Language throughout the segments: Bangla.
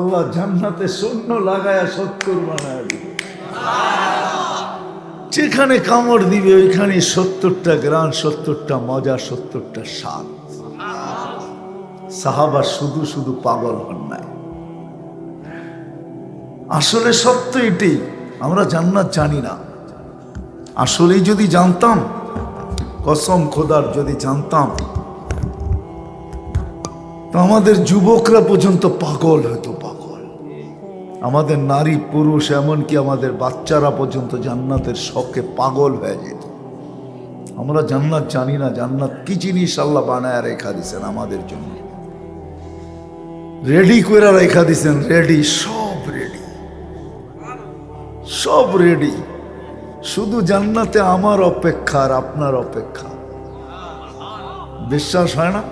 আল্লাহ জান্নাতে সত্তর যেখানে কামড় দিবে, ওইখানে সত্তরটা সত্তরটা মজা, সত্তরটা স্বাদ। সাহাবা শুধু শুধু পাগল হন নাই। আসলে সত্য এটি আমরা জান্নাত জানি না। আসলেই যদি জানতাম, কসম খোদার যদি জানতাম, তো আমাদের যুবকরা পর্যন্ত পাগল হতো আমাদের নারী, পুরুষ, এমনকি আমাদের বাচ্চারা পর্যন্ত জান্নাতের শখে পাগল হয়ে যেত। আমরা জান্নাত জানি না, জান্নাত কি জিনিস আল্লাহ বানায় রেখা দিছেন আমাদের জন্য। রেডি করে রেখা দিছেন, রেডি, সব রেডি। সব রেডি। শুধু জান্নাতে আমার অপেক্ষা আর আপনার অপেক্ষা। বিশ্বাস হয় না?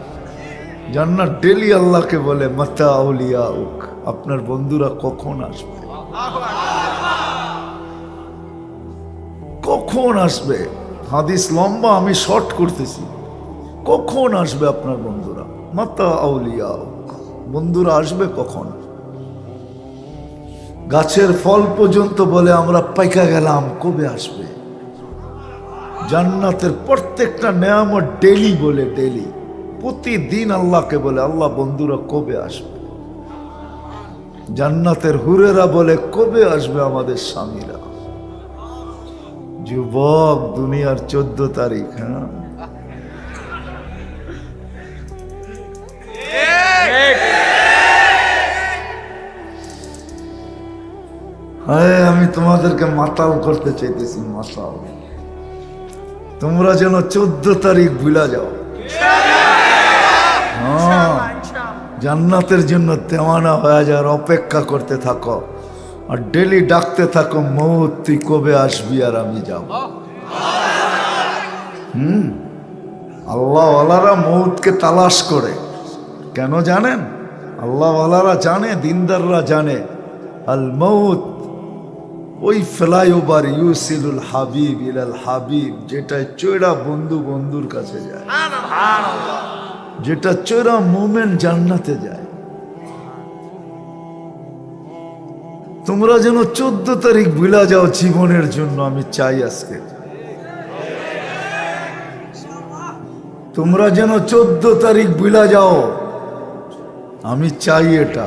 জান্নাত ডেলি আল্লাহকে বলে মাতা আউলিয়া উক আপনার বন্ধুরা কখন আসবে? কখন আসবে? হাদিস লম্বা, আমি শর্ট করতেছি। কখন আসবে আপনার বন্ধুরা? মাতা আউলিয়া। বন্ধুরা আসবে কখন? গাছের ফল পর্যন্ত বলে আমরা পাইকা গেলাম, কবে আসবে? জান্নাতের প্রত্যেকটা নেয়ামত ডেলি বলে ডেলি প্রতিদিন আল্লাহকে বলে, আল্লাহ বন্ধুরা কবে আসবে? জান্নাতের হুরেরা বলে কবে আসবে আমাদের স্বামীরা? যুবক, দুনিয়ার চোদ্দ তারিখ হ্যাঁ? আমি তোমাদেরকে মাতাল করতে চাইতেছি, মাতাল। তোমরা যেন চোদ্দ তারিখ ভুলা যাও। হ্যাঁ। জান্নাতের জন্য তেমানা হয়ে যাওয়ার অপেক্ষা করতে থাকো। আর ডেলি ডাকতে থাকো, মৌত, তুই কবে আসবি আর আমি যাব? হুম? আল্লাহওয়ালারা মৌতকে তালাশ করে। কেন জানেন? আল্লাহওয়ালারা জানে, দিনদাররা জানে। আল মৌত, ওই ফ্লাইওভার ইউসিলুল হাবিব ইলাল হাবিব যেটা চৈরা বন্ধু বন্ধুর কাছে যায়। যেটা চোরা মোমেন্ট জান্নাতে যায়। তোমরা যেন চোদ্দ তারিখ ভুলা যাও জীবনের জন্য, আমি চাই আজকে। তোমরা যেন চোদ্দ তারিখ ভুলা যাও, আমি চাই এটা।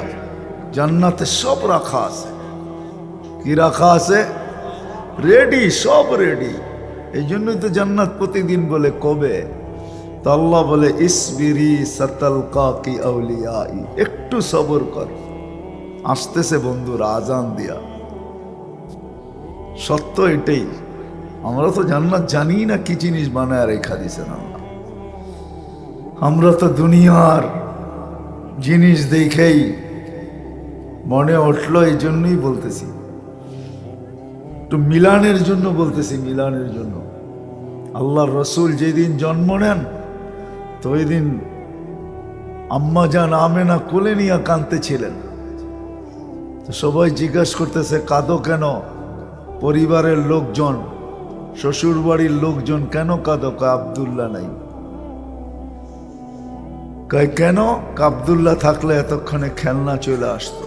জান্নাতে সব রাখা আছে। কি রাখা আছে? রেডি সব রেডি এই জন্যই তো জান্নাত প্রতিদিন বলে কবে? তো আল্লাহ বলে, ইসবিরি সতল কি আউলিয়াই। একটু সবর কর। আসতেছে বন্ধুরা, আজান দিয়া। সত্য এটাই, আমরা তো জান্নাত জানি না কি জিনিস বানায় রেখা দিছেন আল্লাহ আমরা তো দুনিয়ার জিনিস দেখেই মনে উঠল, এই জন্যই বলতেছি। একটু মিলানের জন্য বলতেছি, মিলানের জন্য। আল্লাহর রসুল যেদিন জন্ম নেন তো ওই দিন আম্মা যান আমেনা কোলে নিয়ে কাঁদতে ছিলেন সবাই জিজ্ঞাসা করতেছে, কাঁদো কেন? পরিবারের লোকজন শ্বশুর বাড়ির লোকজন কেন কাঁদো? কা আবদুল্লাহ নাই। কয়, কেন? কাবদুল্লাহ থাকলে এতক্ষণে খেলনা চলে আসতো।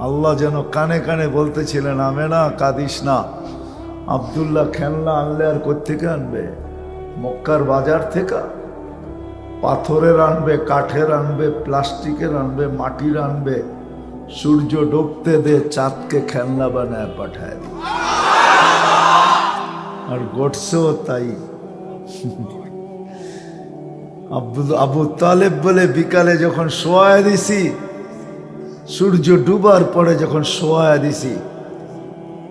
আল্লাহ যেন কানে কানে বলতেছিলেন, আমেনা, কাঁদিস না। আবদুল্লাহ খেলনা আনলে আর কোথেকে আনবে? মক্কার বাজার থেকে পাথরের আনবে, কাঠের আনবে, প্লাস্টিকের আনবে, মাটির আনবে, সূর্য ডুবতে দে, চাঁদকে খেলনা বানায় পাঠায়। আর গটছেও তাই আবু তালেব বলে, বিকালে যখন শোয়া দিছি, সূর্য ডুবার পরে যখন শোয়া দিছি,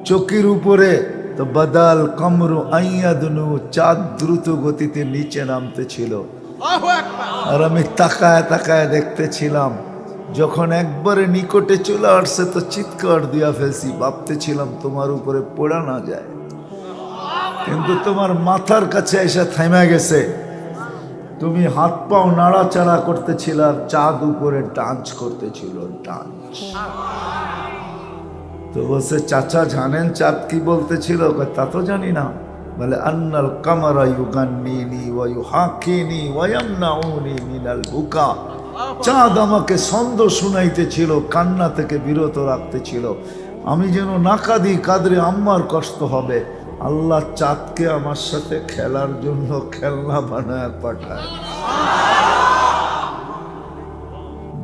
চকির উপরে তো বাদাল কমরু আইয়াদনু চাঁদ দ্রুত গতিতে নিচে নামতে ছিল আর আমি তাকায় তাকায় দেখতেছিলাম যখন একবারে নিকটে চলে আসছে তো চিৎকার দিয়া ফেলছি ভাবতেছিলাম তোমার উপরে পড়া না যায়। কিন্তু তোমার মাথার কাছে এসে থেমে গেছে। তুমি হাত পাও নাড়াচাড়া করতেছিল আর চাঁদ উপরে ডান্স করতেছিল ডান্স। তো বলছে চাচা জানেন চাঁদ কি বলতেছিল? তা তো জানি না। বলে আন্নাল কামারা ইউগান্নিনি ওয়া মিনাল বুকা। চাঁদ আমাকে ছন্দ শুনাইতেছিল কান্না থেকে বিরত রাখতেছিল। আমি যেন না কাঁদি কাদরে আম্মার কষ্ট হবে। আল্লাহ চাঁদকে আমার সাথে খেলার জন্য খেলনা বানায় পাঠায়।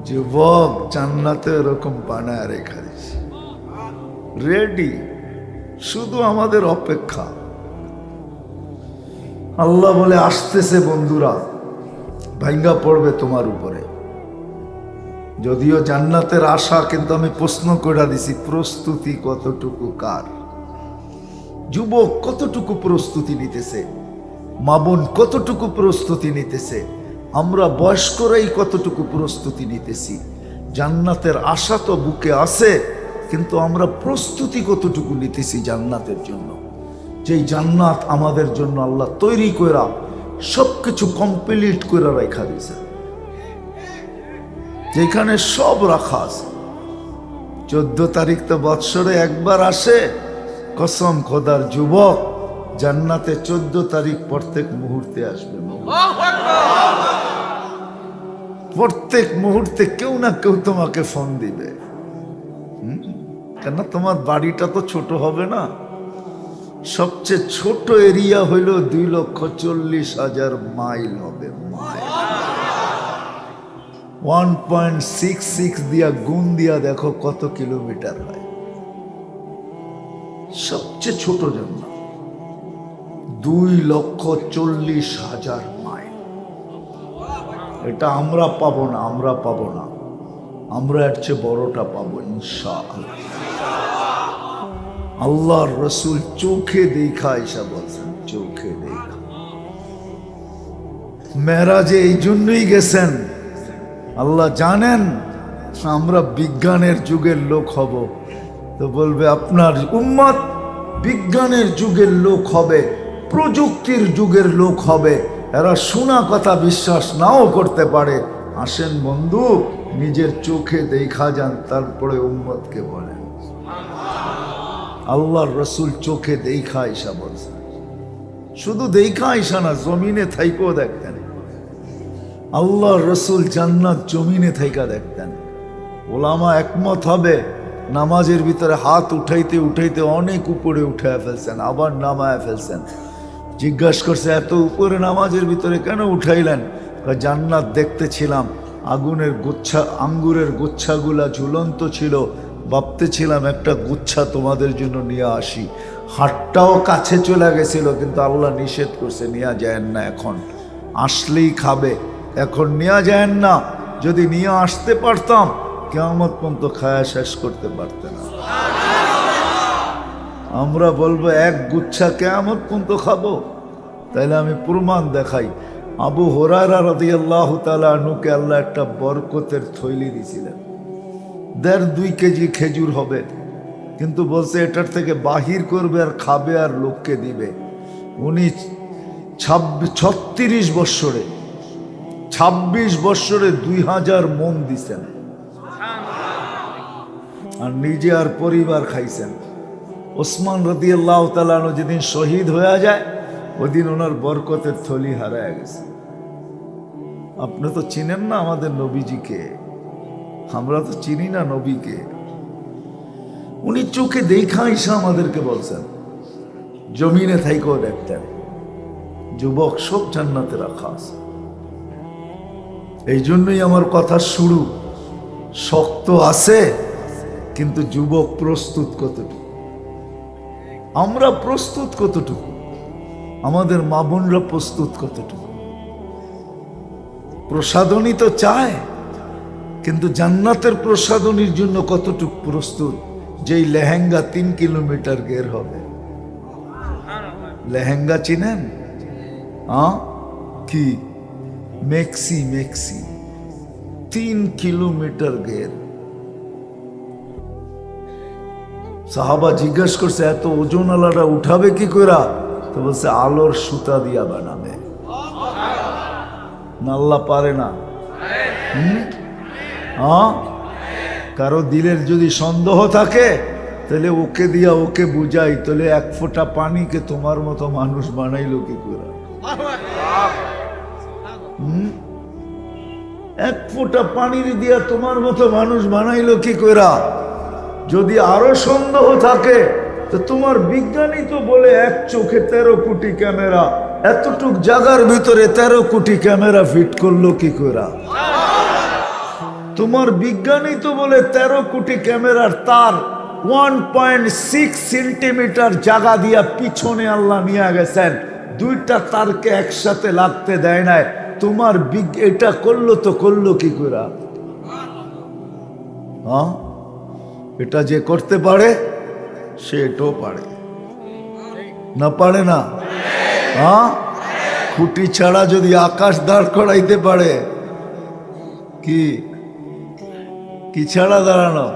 যুবক জান্নাতে এরকম বানায় রেখা রেডি শুধু আমাদের অপেক্ষা। আল্লাহ বলে, আসতেছে বন্ধুরা ভাঙ্গা পড়বে তোমার উপরে। যদিও জান্নাতের আশা, কিন্তু আমি প্রশ্ন করে দিছি, প্রস্তুতি কতটুকু কার? যুবক কতটুকু প্রস্তুতি নিতেছে? মাবন কতটুকু প্রস্তুতি নিতেছে? আমরা বয়স্করাই কতটুকু প্রস্তুতি নিতেছি? জান্নাতের আশা তো বুকে আছে কিন্তু আমরা প্রস্তুতি কতটুকু নিতেছি জান্নাতের জন্য? যেই জান্নাত আমাদের জন্য আল্লাহ তৈরি করা সব কিছু কমপ্লিট করে রেখা দিয়েছে। যেখানে সব রাখা আছে। চোদ্দ তারিখ তো বৎসরে একবার আসে। কসম খোদার যুবক, জান্নাতে চোদ্দ তারিখ প্রত্যেক মুহূর্তে আসবে। প্রত্যেক মুহূর্তে কেউ না কেউ তোমাকে ফোন দিবে। হুম? কেন? তোমার বাড়িটা তো ছোট হবে না। সবচেয়ে ছোট এরিয়া হইল দুই লক্ষ চল্লিশ হাজার মাইল হবে, mile. One point six six দিয়া গুণ দিয়া দেখো কত কিলোমিটার হয়। সবচেয়ে ছোট জন্য দুই লক্ষ চল্লিশ হাজার মাইল। এটা আমরা পাবো না, আমরা পাবো না। আমরা এর চেয়ে বড়টা পাবো ইনশা আল্লাহর রসুল চোখে দেখা এসা বলছেন, চোখে দেখা। মেরাজে এই জন্যই গেছেন। আল্লাহ জানেন আমরা বিজ্ঞানের যুগের লোক হব। তো বলবে, আপনার উম্মত বিজ্ঞানের যুগের লোক হবে, প্রযুক্তির যুগের লোক হবে। এরা শোনা কথা বিশ্বাস নাও করতে পারে। আসেন বন্ধু, নিজের চোখে দেখা যান, তারপরে উম্মতকে বলেন। আল্লাহর রসুল চোখে দেখা আইসা বলছেন শুধু দেখা আইসা না, জমিনে থাইকেও দেখতেন। আল্লাহ রসুল জান্নাত জমিনে থাইকা দেখতেন। ওলামা একমত হবে, নামাজের ভিতরে হাত উঠাইতে উঠাইতে অনেক উপরে উঠে ফেলছেন, আবার নামায় ফেলছেন। জিজ্ঞাসা করছে, এত উপরে নামাজের ভিতরে কেন উঠাইলেন? জান্নাত দেখতেছিলাম, আগুনের গুচ্ছা, আঙ্গুরের গুচ্ছাগুলা ঝুলন্ত ছিল ভাবতেছিলাম একটা গুচ্ছা তোমাদের জন্য নিয়ে আসি। হাটটাও কাছে চলে গেছিল, কিন্তু আল্লাহ নিষেধ করছে নেওয়া যায় না এখন। আসলেই খাবে। এখন নেওয়া যায় না। যদি নিয়ে আসতে পারতাম কেমন পর্যন্ত খায়া শেষ করতে পারতে না। আমরা বলব, এক গুচ্ছা কেমন পর্যন্ত খাব। তাইলে আমি প্রমাণ দেখাই। আবু হোরারা রাদি আল্লাহ তালুকে আল্লাহ একটা বরকতের থৈলি দিছিলেন। দেড় দুই কেজি খেজুর হবে। কিন্তু বলছে, এটার থেকে বাহির করবে আর খাবে আর লোককে দিবে। উনি ছাব্বিশ ছত্রিশ বৎসরে, ছাব্বিশ বৎসরে দুই হাজার মন দিছেন। আর নিজে আর পরিবার খাইছেন। ওসমান রদি আল্লাহ তালানো যেদিন শহীদ হয়ে যায়, ওদিন ওনার বরকতের থলি হারায় গেছে। আপনি তো চিনেন না আমাদের নবীজিকে। আমরা তো চিনি না নবীকে। উনি চোখে দেখা ইসা আমাদেরকে বলছেন, জমিনে থাইকেও দেখতেন যুবক সব জান্নাতে রাখা আছে। এই জন্যই আমার কথা শুরু। শক্ত আছে, কিন্তু যুবক প্রস্তুত কতটুকু? আমরা প্রস্তুত কতটুকু? আমাদের মা বোনরা প্রস্তুত কতটুকু? প্রসাদনী তো চায়। কিন্তু জান্নাতের প্রসাদনীর জন্য কতটুকু প্রস্তুত? যেই লেহেঙ্গা তিন কিলোমিটার গের হবে। লেহেঙ্গা চিনেন? কি? Maxi maxi. তিন কিলোমিটার গের। সাহাবা জিজ্ঞেস করছে, এত ওজন আলাটা উঠাবে কি করা তো বলছে, আলোর সুতা দিয়া বানাবে। না, আল্লাহ পারে না। হুম? কারও দিলের যদি সন্দেহ থাকে, তাহলে ওকে দিয়া ওকে বুঝাই, তাহলে এক ফোঁটা পানিকে তোমার মতো মানুষ বানাইলো কি করে? এক ফোঁটা পানির দিয়া তোমার মতো মানুষ বানাইলো কি কইরা যদি আরও সন্দেহ থাকে, তো তোমার বিজ্ঞানী তো বলে এক চোখে তেরো কোটি ক্যামেরা, এতটুক জায়গার ভিতরে তেরো কোটি ক্যামেরা ফিট করল কি কইরা তোমার বিজ্ঞানী তো বলে তেরো কোটি ক্যামেরার তার ওয়ান পয়েন্ট সিক্স সেন্টিমিটার জায়গা দিয়া পিছনে আল্লাহ নিয়ে গেছেন। দুইটা তারকে একসাথে লাগতে দেয় নাই। তোমার এটা করল তো করল কি করে হ্যাঁ? এটা যে করতে পারে সে এটাও পারে। না পারে না? হ্যাঁ? খুঁটি ছাড়া যদি আকাশ দাঁড় করাইতে পারে, কি? কি ছাড়া দাঁড়ানো?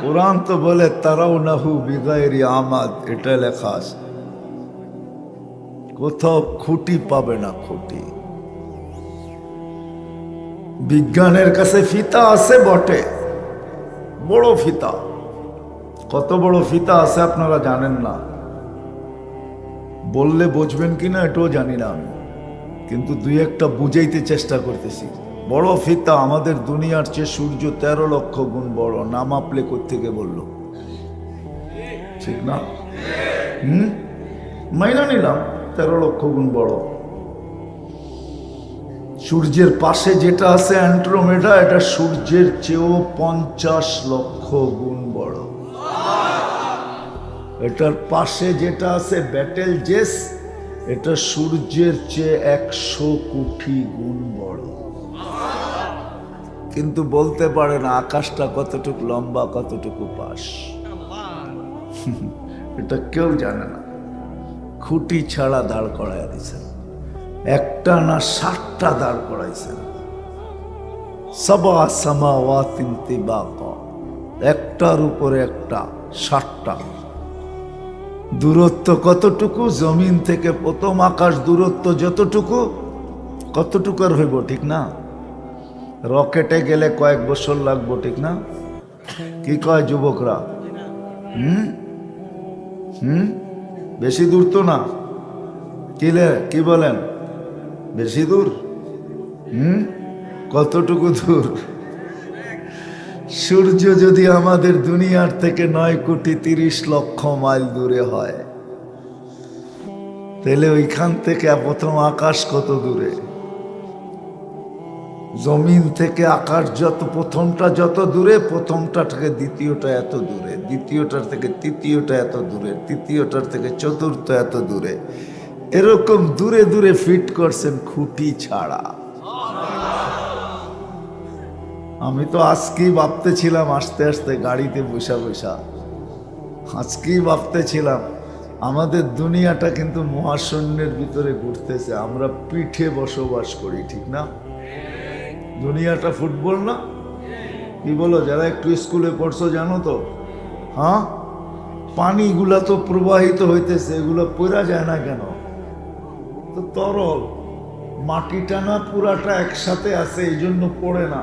কোরআন তো বলে তারাও নাহু বিগাইরি আমাদ এটা লেখা আছে। কোথাও খুঁটি পাবে না খুঁটি। বিজ্ঞানের কাছে ফিতা আছে বটে, বড় ফিতা। কত বড় ফিতা আছে আপনারা জানেন না। বললে বুঝবেন কিনা এটাও জানি না আমি। কিন্তু দুই একটা বুঝাইতে চেষ্টা করতেছি। বড় ফিতা আমাদের দুনিয়ার চেয়ে সূর্য তেরো লক্ষ গুণ বড়। নাম আপলে থেকে বলল? ঠিক না? হুম? মাইনা নিলাম, তেরো লক্ষ গুণ বড়। সূর্যের পাশে যেটা আছে অ্যান্ট্রোমেডা এটা সূর্যের চেয়েও পঞ্চাশ লক্ষ গুণ বড়। এটার পাশে যেটা আছে ব্যাটেল জেস, এটা সূর্যের চেয়ে একশো কোটি গুণ বড়। কিন্তু বলতে পারে না আকাশটা কতটুকু লম্বা কতটুকু পাশ। এটা কেউ জানে না। খুঁটি ছাড়া দাঁড় করাই দিয়েছেন। একটা না ষাটটা দাঁড় করাইছেন। সবা সামাওয়াতিন তিবাকা। একটার উপরে একটা ষাটটা দূরত্ব কতটুকু? জমিন থেকে প্রথম আকাশ দূরত্ব যতটুকু কতটুকু আর হইব ঠিক না? রকেটে গেলে কয়েক বছর লাগবো, ঠিক না? কি কয় যুবকরা? হুম? হুম? বেশি দূর তো না। কিলে কি বলেন? বেশি দূর? হুম? কতটুকু দূর? সূর্য যদি আমাদের দুনিয়ার থেকে নয় কোটি তিরিশ লক্ষ মাইল দূরে হয়, তাহলে ওইখান থেকে প্রথম আকাশ কত দূরে? জমিন থেকে আকাশ যত, প্রথমটা যত দূরে, প্রথমটা থেকে দ্বিতীয়টা এত দূরে, দ্বিতীয়টার থেকে তৃতীয়টা এত দূরে, তৃতীয়টার থেকে চতুর্থ এত দূরে। এরকম দূরে দূরে ফিট করছেন খুঁটি ছাড়া। আমি তো আজকেই ভাবতেছিলাম, আস্তে আস্তে গাড়িতে বসা বসা। আজকেই ভাবতেছিলাম, আমাদের দুনিয়াটা কিন্তু মহাশূন্যের ভিতরে ঘুরতেছে, আমরা পিঠে বসবাস করি, ঠিক না? দুনিয়াটা ফুটবল না? কি বলো, যারা একটু স্কুলে পড়ছো জানো তো? হ্যাঁ? পানিগুলা তো প্রবাহিত হইতেছে, এগুলো পড়া যায় না কেন? তো তরল। মাটিটা না পুরাটা একসাথে আছে এই জন্য পড়ে না।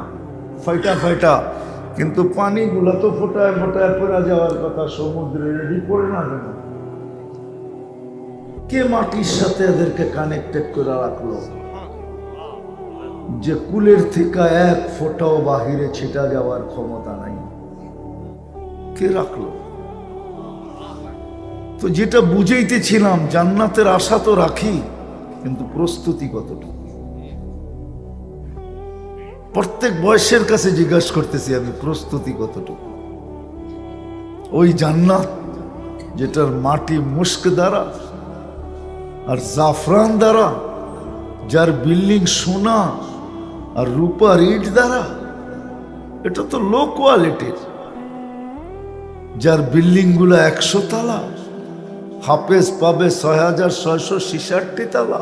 ফাইটা ফাইটা। কিন্তু পানিগুলা তো ফোটায় ফোটায় পড়া যাওয়ার কথা, সমুদ্রে রেডি পড়ে না কেন? কে মাটির সাথে এদেরকে কানেক্টেড করে রাখল? যে কুলের থেকে এক ফোটাও বাহিরে ছিটা যাওয়ার ক্ষমতা নাই। কে রাখল? তো যেটা বুঝাইতেছিলাম, জান্নাতের আশা তো রাখি, কিন্তু প্রস্তুতি কতটুকু? প্রত্যেক বয়সের কাছে জিজ্ঞাসা করতেছি, আমি প্রস্তুতি কতটুকু? ওই জান্নাত যেটার মাটি মুস্ক দ্বারা আর জাফরান দ্বারা, যার বিল্ডিং সোনা আর রূপার ইট দ্বারা, এটা তো লো কোয়ালিটির যার বিল্ডিংগুলো একশো তালা, হাফেজ পাবে ছয় হাজার ছয়শো ছিষাটটি তালা।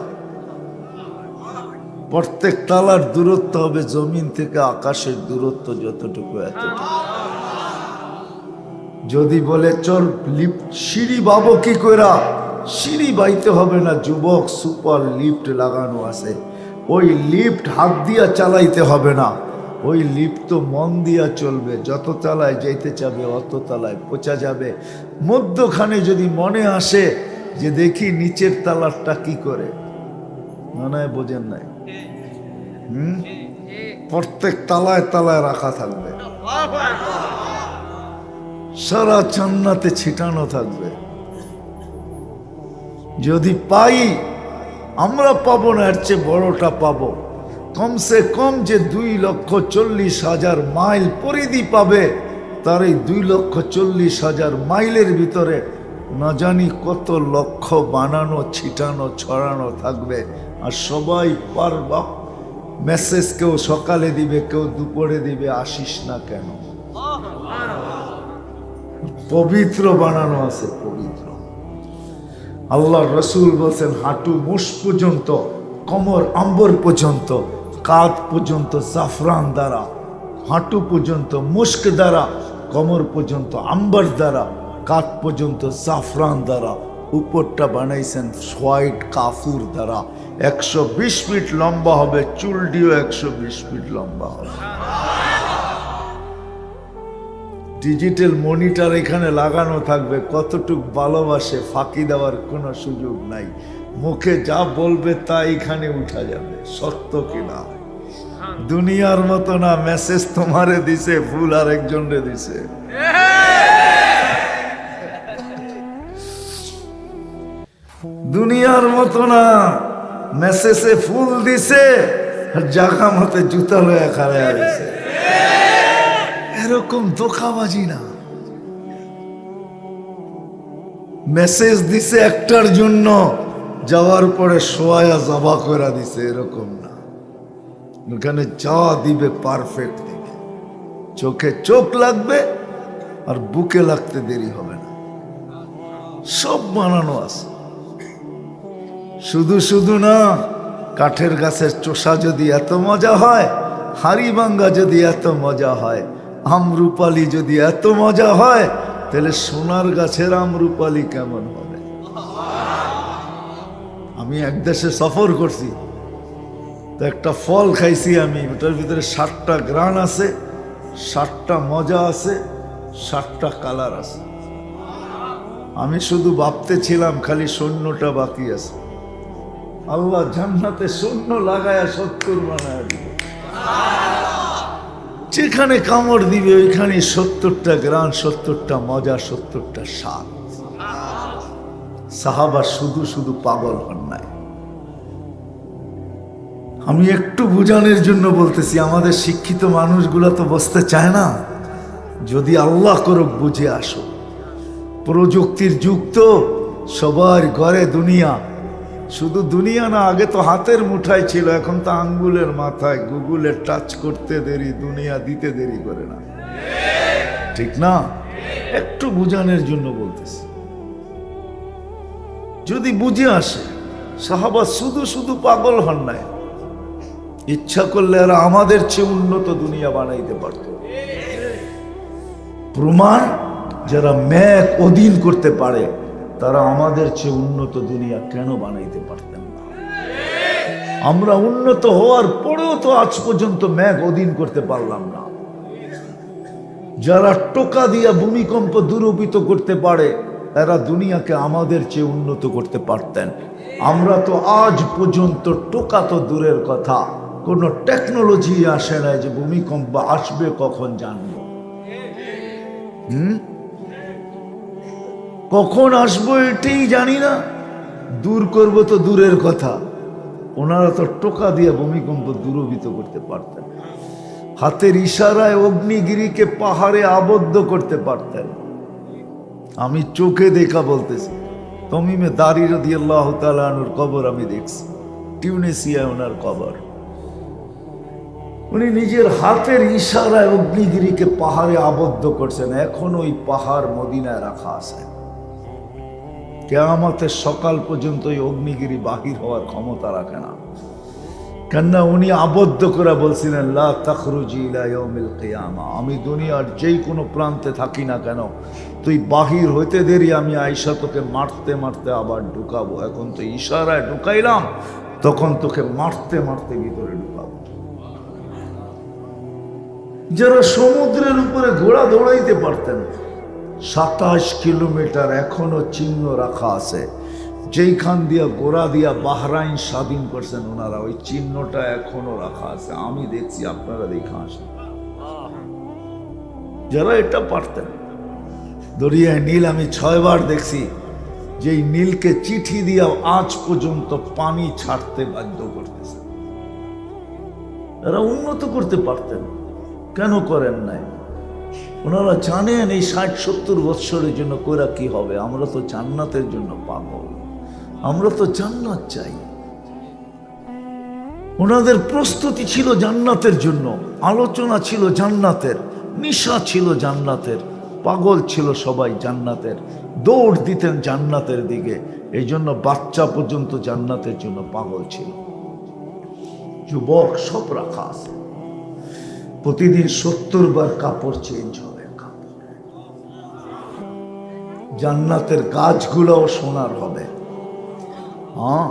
প্রত্যেক তালার দূরত্ব হবে জমিন থেকে আকাশের দূরত্ব যতটুকু এতটুকু। যদি বলে, চল লিফট সিঁড়ি বাবো কি কইরা? সিঁড়ি বাইতে হবে না, যুবক সুপার লিফট লাগানো আছে। ওই লিফট হাত দিয়া চালাইতে হবে না। ওই লিফট তো মন দিয়া চলবে, যত তালায় যাইতে চাবে অত তালায় পচা যাবে। মধ্যখানে যদি মনে আসে যে দেখি নিচের তালারটা কি করে, মনে বোঝেন নাই। হুম? প্রত্যেক তালায় তালায় রাখা থাকবে। সারা চান্নাতে ছিটানো থাকবে। যদি পাই আমরা পাবো না, এর চেয়ে বড়টা পাবো। কমসে কম যে দুই লক্ষ চল্লিশ হাজার মাইল পরিধি পাবে, তার এই দুই লক্ষ চল্লিশ হাজার মাইলের ভিতরে না জানি কত লক্ষ বানানো, ছিটানো, ছড়ানো থাকবে। আর সবাই পারবা। মেসেজ কেউ সকালে দিবে, কেউ দুপুরে দিবে, আসিস না কেন? পবিত্র বানানো আছে। আল্লাহ রসুল বলছেন, হাঁটু মোষ পর্যন্ত, কমর আম্বর পর্যন্ত কাত পর্যন্ত জাফরান দ্বারা, হাঁটু পর্যন্ত মুস্ক দ্বারা, কমর পর্যন্ত আম্বার দ্বারা, কাঁধ পর্যন্ত জাফরান দ্বারা, উপরটা বানাইছেন হোয়াইট কাফুর দ্বারা। একশো বিশ ফিট লম্বা হবে, চুলটিও একশো বিশ ফিট লম্বা হবে। ডিজিটাল মনিটর এখানে লাগানো থাকবে। কতটুক ভালোবাসে ফাঁকি দেওয়ার কোনো সুযোগ নাই। মুখে যা বলবে তা এখানে উঠা যাবে। সত্য কিনা দুনিয়ার মতো না মেসেজ তোমারে দিছে ফুল আর একজনরে দিছে। দুনিয়ার মতো না মেসেজে ফুল দিছে, আর জাগা মতে জুতা লয়ে খাড়া আছে এরকম ধোকাবাজি না। মেসেজ দিছে একটার জন্য, যাওয়ার পরে সোয়া জবা করে দিছে, এরকম না। ওখানে যা দিবে পারফেক্ট দিবে। চোখে চোখ লাগবে আর বুকে লাগতে দেরি হবে না। সব বানানো আছে। শুধু শুধু না, কাঠের গাছের চোষা যদি এত মজা হয় হাড়িভাঙ্গা যদি এত মজা হয় আমরুপালি যদি এত মজা হয়, তাহলে সোনার গাছের আমরুপালি কেমন হবে? আমি এক দেশে সফর করছি, তো একটা ফল খাইছি আমি, ওটার ভিতরে ষাটটা গ্রান আছে ষাটটা মজা আছে ষাটটা কালার আছে। আমি শুধু ভাবতে ছিলাম, খালি সৈন্যটা বাকি আছে। আল্লাহ জান্নাতে সৈন্য লাগায়া সত্তর বানায় দিবে। যেখানে কামড় দিবে, ওইখানে সত্তরটা গ্রান সত্তরটা মজা, সত্তরটা স্বাদ। সাহাবা শুধু শুধু পাগল হন নাই। আমি একটু বুঝানোর জন্য বলতেছি, আমাদের শিক্ষিত মানুষগুলো তো বসতে চায় না। যদি আল্লাহ করুক বুঝে আসো। প্রযুক্তির যুগ তো, সবার ঘরে দুনিয়া। শুধু দুনিয়া না, আগে তো হাতের মুঠায় ছিল, এখন তো আঙ্গুলের মাথায় গুগলে টাচ করতে দেরি, দুনিয়া দিতে দেরি করে না। ঠিক না? একটু বুঝানোর জন্য বলতেছি। যদি বুঝে আসে, সাহাবা শুধু শুধু পাগল হন নাই। ইচ্ছা করলে আর আমাদের চেয়ে উন্নত দুনিয়া বানাইতে পারত। প্রমাণ যারা ম্যাক অধীন করতে পারে তারা আমাদের চেয়ে উন্নত দুনিয়া কেন বানাইতে পারতেন না? আমরা উন্নত হওয়ার পরেও তো আজ পর্যন্ত ম্যাক অধীন করতে পারলাম না। যারা টোকা দিয়া ভূমিকম্প দুরূপিত করতে পারে এরা দুনিয়াকে আমাদের চেয়ে উন্নত করতে পারতেন। আমরা তো আজ পর্যন্ত টোকা তো দূরের কথা। কোনো টেকনোলজি আসে না যে ভূমিকম্প আসবে কখন জানব। হুম? কখন আসব এটাই জানি না। দূর করব তো দূরের কথা। ওনারা তো টোকা দিয়ে ভূমিকম্প দূরভীত করতে পারতেন। হাতের ইশারায় অগ্নিগিরিকে পাহাড়ে আবদ্ধ করতে পারতেন। আমি চোখে দেখা বলতেছি, তমিমে দাঁড়িয়ে দিয়ে আল্লাহ কবর আমি দেখছি টিউনেসিয়ায় ওনার কবর। উনি নিজের হাতের ইশারায় অগ্নিগিরিকে পাহাড়ে আবদ্ধ করছেন, এখন ওই পাহাড় মদিনায় রাখা আছে। কেয়ামতের সকাল পর্যন্ত ওই অগ্নিগিরি বাহির হওয়ার ক্ষমতা রাখে না। কেননা উনি আবদ্ধ করে বলছিলেন, লা তখরুজি কিয়ামা। আমি দুনিয়ার যেই কোনো প্রান্তে থাকি না কেন, তুই বাহির হইতে দেরি, আমি আইসা তোকে মারতে মারতে আবার ঢুকাবো। এখন তো ইশারায় ঢুকাইলাম, তখন তোকে মারতে মারতে ভিতরে ঢুকাবো। যারা সমুদ্রের উপরে ঘোড়া দৌড়াইতে পারতেন সাতাশ কিলোমিটার এখনও চিহ্ন রাখা আছে। যেইখান দিয়া গোড়া দিয়া বাহরাইন স্বাধীন করছেন ওনারা, ওই চিহ্নটা এখনও রাখা আছে। আমি দেখছি, আপনারা দেখা আসেন। যারা এটা পারতেন। দরিয়ায় নীল আমি ছয়বার দেখছি যে নীলকে চিঠি দিয়া আজ পর্যন্ত পানি ছাড়তে বাধ্য করতেছে। এরা উন্নত করতে পারতেন। কেন করেন নাই? ওনারা জানেন এই ষাট সত্তর বৎসরের জন্য কইরা কি হবে? আমরা তো জান্নাতের জন্য পাগল। আমরা তো জান্নাত চাই। ওনাদের প্রস্তুতি ছিল জান্নাতের জন্য। আলোচনা ছিল জান্নাতের। নিশা ছিল জান্নাতের। পাগল ছিল সবাই জান্নাতের। দৌড় দিতেন জান্নাতের দিকে। এই জন্য বাচ্চা পর্যন্ত জান্নাতের জন্য পাগল ছিল। যুবক সব রাখা আছে। প্রতিদিন সত্তর বার কাপড় চেঞ্জ হবে। জান্নাতের গাছগুলোও সোনার হবে। হ্যাঁ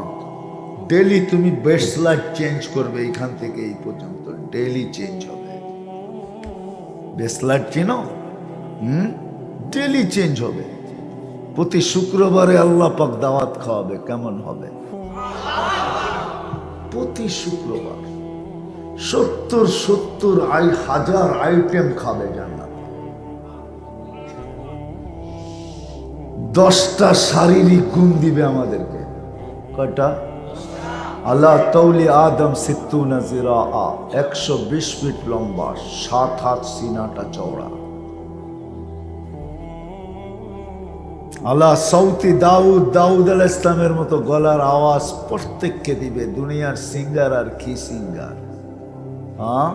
ডেলি তুমি বেস্ট লাইট চেঞ্জ করবে এইখান থেকে এই পর্যন্ত। ডেলি চেঞ্জ হবে। বেস্ট লাইট চিনো? হুম? ডেলি চেঞ্জ হবে। প্রতি শুক্রবারে আল্লাহ পাক দাওয়াত খাওয়াবে, কেমন হবে? প্রতি শুক্রবার। সত্তর সত্তর আই হাজার আইটেম খাবে জান্নাত। দশটা শারীরিক গুণ দিবে আমাদেরকে। কয়টা? আল্লাহ তৌলি আদম সিত্তু নাজিরা আ একশো বিশ ফিট লম্বা, সাত হাত সিনাটা চওড়া। আল্লাহ সৌতি দাউদ দাউদ আল ইসলামের মতো গলার আওয়াজ প্রত্যেককে দিবে, দুনিয়ার সিঙ্গার আর কি সিঙ্গার। হ্যাঁ?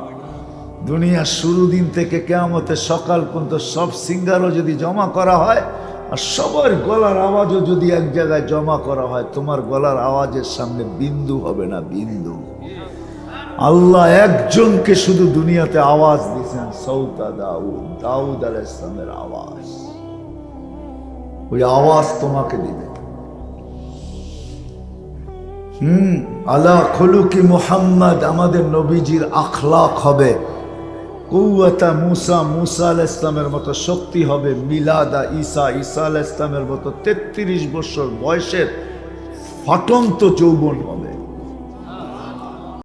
দুনিয়ার শুরু দিন থেকে কেমতে সকাল পর্যন্ত সব সিঙ্গারও যদি জমা করা হয়, আর সবার গলার আওয়াজও যদি এক জায়গায় জমা করা হয়, তোমার গলার আওয়াজের সামনে বিন্দু হবে না, বিন্দু। আল্লাহ একজনকে শুধু দুনিয়াতে আওয়াজ দিয়েছেন, সৌতা দাউদ দাউদ আল ইসলামের আওয়াজ। ওই আওয়াজ তোমাকে দিবে। হুম, আলা খলুকি মুহাম্মদ, আমাদের নবীজির আখলাক হবে। কৌয়াতা মুসা মুসা আল ইসলামের মতো শক্তি হবে। মিলাদা ঈসা ঈসা আল ইসলামের মতো তেত্রিশ বছর বয়সের ফটন্ত যৌবন হবে।